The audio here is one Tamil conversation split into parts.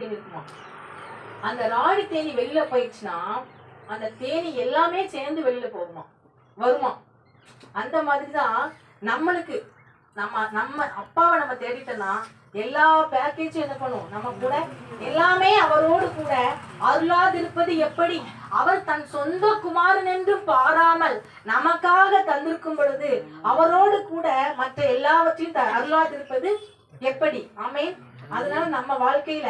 தேனி இருக்குமா? அந்த ராணி தேனி வெளியில போயிடுச்சுன்னா அந்த தேனி எல்லாமே சேர்ந்து வெளியில போகுமா? வருமா? அந்த மாதிரி தான் நம்மளுக்கு. நம்ம நம்ம அப்பாவை நம்ம தேடிட்டோம்னா எல்லா பேக்கேஜும் என்ன பண்ணும்? நம்ம கூட எல்லாமே அவரோடு கூட அருளாதிருப்பது எப்படி? அவர் தன் சொந்த குமாரன் என்று பாராமல் நமக்காக தந்திருக்கும் பொழுது அவரோடு கூட மற்ற எல்லாவற்றையும் த- அருளாதிருப்பது எப்படி? ஆமே அதனால நம்ம வாழ்க்கையில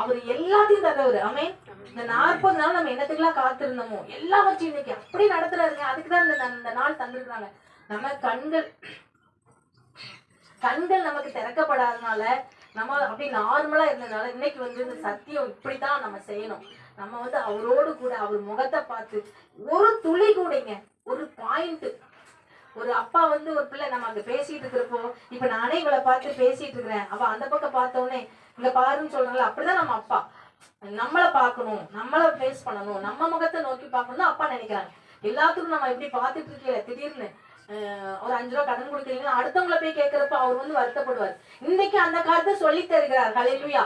அவர் எல்லாத்தையும் தந்தவர். அமே இந்த நாற்பது நாள் நம்ம என்னத்துக்கெல்லாம் காத்திருந்தோமோ எல்லாவற்றையும் இன்னைக்கு அப்படி நடத்துறாருங்க. அதுக்கு தான் இந்த இந்த நாள் தந்திருக்காங்க நம்ம கண்கள் கண்கள் நமக்கு திறக்கப்படாதனால நம்ம அப்படி நார்மலா இருந்ததுனால இன்னைக்கு வந்து இந்த சத்தியம் இப்படித்தான் நம்ம செய்யணும். நம்ம வந்து அவரோடு கூட அவர் முகத்தை பார்த்து ஒரு துளி கூடைங்க ஒரு பாயிண்ட் ஒரு அப்பா வந்து ஒரு பிள்ளை நம்ம அங்க பேசிட்டு இருக்கிறப்போ இப்ப நானே இவளை பார்த்து பேசிட்டு இருக்கிறேன். அவ அந்த பக்கம் பார்த்த உடனே இங்க பாருன்னு சொல்றாங்களா அப்படிதான் நம்ம அப்பா. நம்மள பார்க்கணும் நம்மள ஃபேஸ் பண்ணணும் நம்ம முகத்தை நோக்கி பார்க்கணும் அப்பா நினைக்கிறாங்க. எல்லாத்துக்கும் நம்ம எப்படி பார்த்துட்டு இருக்கல திடீர்னு ஒரு அஞ்சு ரூபா கடன் கொடுக்குறீங்கன்னா அடுத்தவங்கள போய் கேட்கிறப்ப அவர் வந்து வருத்தப்படுவார். இன்னைக்கு அந்த காலத்தை சொல்லி தருகிறார். கலையிலுயா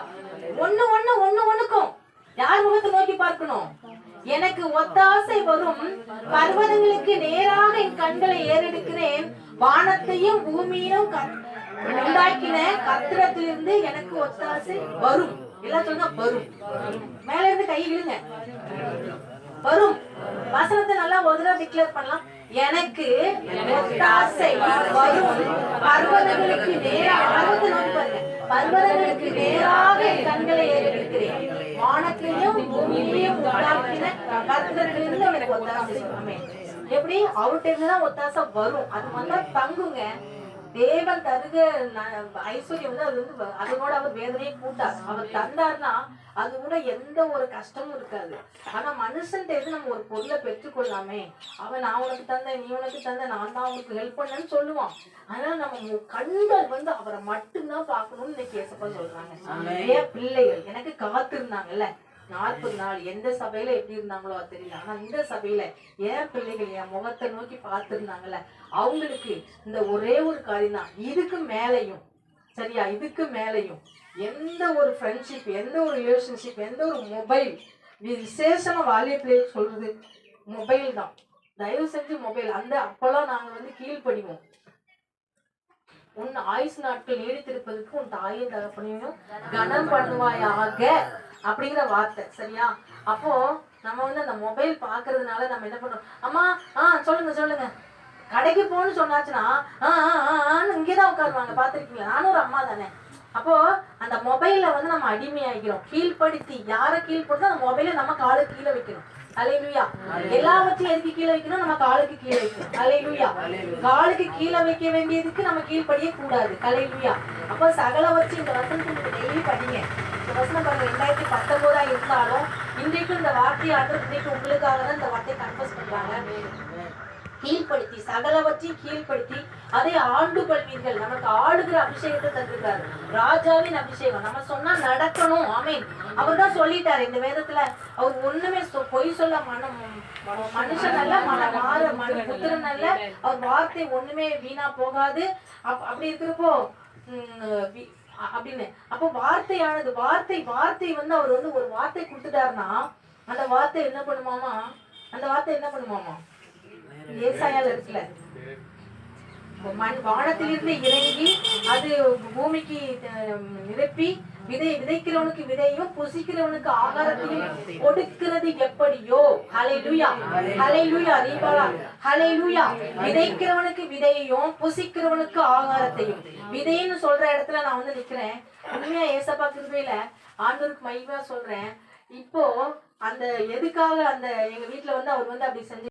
ஒண்ணு ஒண்ணு ஒண்ணு ஒண்ணுக்கும். யார் முகத்தை நோக்கி பார்க்கணும்? எனக்கு ஒத்தாசை வரும். பர்வதங்களுக்கு என் கண்களை ஏறெடுக்கிறேன். வானத்தையும் பூமியையும் உண்டாக்கின கத்திரத்திலிருந்து எனக்கு ஒத்தாசை வரும். எல்லாம் சொல்லுங்க வரும். மேல இருந்து கை விழுங்க. வரும். வசனத்தை நல்லா ஒரு டிக்ளேர் பண்ணலாம். எனக்கு ஒத்தாசை வரும். பர்வதங்களுக்கு நேராக பர்வத்தை நோக்கி பாருங்க. பர்வதங்களுக்கு நேராக என் கண்களை ஏறெடுக்கிறேன். வானத்திலையும் பூமியையும் உண்டாக்கின கத்திரத்திலிருந்து எனக்கு ஒத்தாசை ஆமென். எப்படி? அவர்கிட்ட இருந்து தான் ஒத்தாசை வரும். அது வந்தா தங்குங்க. தேவன் தருக ஐஸ்வர்யம் வந்து அது வந்து அதனோட அவர் வேதனையை கூட்டார். அவர் தந்தார்னா அது கூட எந்த ஒரு கஷ்டமும் இருக்காது. ஆனா மனுஷன் இருந்து நம்ம ஒரு பொருளை பெற்றுக்கொள்ளாமே. அவன் நான் உனக்கு தந்தேன் நீ உனக்கு தந்த நான் தான் உனக்கு ஹெல்ப் பண்ணேன்னு சொல்லுவான். அதனால நம்ம கண்கள் வந்து அவரை மட்டும்தான் பார்க்கணும்னு இன்னைக்கு ஏசப்பா சொல்றாங்க. ஏன் பிள்ளைகள்? எனக்கு காத்திருந்தாங்கல்ல. நாற்பது நாள் எந்த சபையில எப்படி இருந்தாங்களோ தெரியல. ஆனா இந்த சபையில ஏன் பிள்ளைகள் என் முகத்தை நோக்கி பார்த்துருந்தாங்கல்ல அவங்களுக்கு இந்த ஒரே ஒரு காரியம் தான் இதுக்கு மேலையும் சரியா? இதுக்கு மேலையும் எந்த ஒரு ஃப்ரெண்ட்ஷிப் எந்த ஒரு ரிலேஷன்ஷிப் எந்த ஒரு மொபைல் விசேஷமா வாலிய பிள்ளைகளுக்கு சொல்றது மொபைல் தான். தயவு செஞ்சு மொபைல் அந்த அப்பெல்லாம் நாங்கள் வந்து கீழ்ப்படிவோம். உன் ஆயுசு நாட்கள் நீடித்திருப்பதற்கு உன் தாயின் தகப்பனையும் கனம் பண்ணுவாயாக. அப்படிங்கிற வார்த்தை சரியா? அப்போ நம்ம வந்து அந்த மொபைல் பாக்குறதுனால நம்ம என்ன பண்றோம்? அம்மா ஆ சொல்லுங்க சொல்லுங்க. கடைக்கு போன்னு சொன்னாச்சுன்னா ஆன்னு இங்கேதான் உட்காருவாங்க. பாத்திருக்கீங்களா நானும் ஒரு அம்மா தானே. அப்போ அந்த மொபைல்ல வந்து நம்ம அடிமையாகிறோம் கீழ்ப்படுத்தி யாரை கீழ்ப்படுத்தோ அந்த மொபைலை நம்ம காலுக்கு கீழே வைக்கணும். அலையிலுயா எல்லாவற்றையும் எதுக்கு கீழே வைக்கணும்? நம்ம காலுக்கு கீழே வைக்கணும். அலையிலுயா காலுக்கு கீழே வைக்க வேண்டியதுக்கு நம்ம கீழ்ப்படியே கூடாது கலையிலுயா அப்போ சகல வச்சு இந்த வசனத்தை டெய்லி படிங்க. வசனம் பாருங்க ரெண்டாயிரத்தி பத்தொன்பதா இருந்தாலும் இன்றைக்கும் இந்த வார்த்தையை ஆண்டு இன்றைக்கு உங்களுக்காக தான் இந்த வார்த்தையை கன்ஃபர்ஸ் பண்றாங்க. கீழ்ப்படுத்தி சகலவற்றையும் கீழ்ப்படுத்தி அதை ஆண்டு கொள்வீர்கள். நமக்கு ஆளுகிற அபிஷேகத்தை தந்திருக்காரு. ராஜாவின் அபிஷேகம். நம்ம சொன்னா நடக்கணும். ஆமென் அவர் தான் சொல்லிட்டாரு இந்த வேதத்துல. அவர் ஒண்ணுமே சொ- பொய் சொல்ல மனம் மனுஷன் அல்ல மன மாற மன புத்திரன் அல்ல. அவர் வார்த்தை ஒண்ணுமே வீணா போகாது. அப்- அப்படி இருக்கிறப்போ உம், அப்படின்னு. அப்போ வார்த்தையானது வார்த்தை வார்த்தை வந்து அவர் வந்து ஒரு வார்த்தை கொடுத்துட்டாருன்னா அந்த வார்த்தை என்ன பண்ணுமாமா? அந்த வார்த்தை என்ன பண்ணுமாமா? ஏசாயால இருக்குல்ல. மண் வானத்திலிருந்து இறங்கி அது பூமிக்கு நிரப்பி விதை விதைக்கிறவனுக்கு விதையும் புசிக்கிறவனுக்கு ஆகாரத்தையும் கொடுக்கிறது எப்படியோ? ஹalleluya. ஹalleluya ரீபாலா ஹalleluya. விதைக்கிறவனுக்கு விதையையும் புசிக்கிறவனுக்கு ஆகாரத்தையும். விதைன்னு சொல்ற இடத்துல நான் வந்து நிக்கிறேன். உண்மையா ஏசப்பா கிருபையில ஆண்டவருக்கு மகிமையா சொல்றேன். இப்போ அந்த எதுக்காக அந்த எங்க வீட்டுல வந்து அவர் வந்து அப்படி செஞ்சு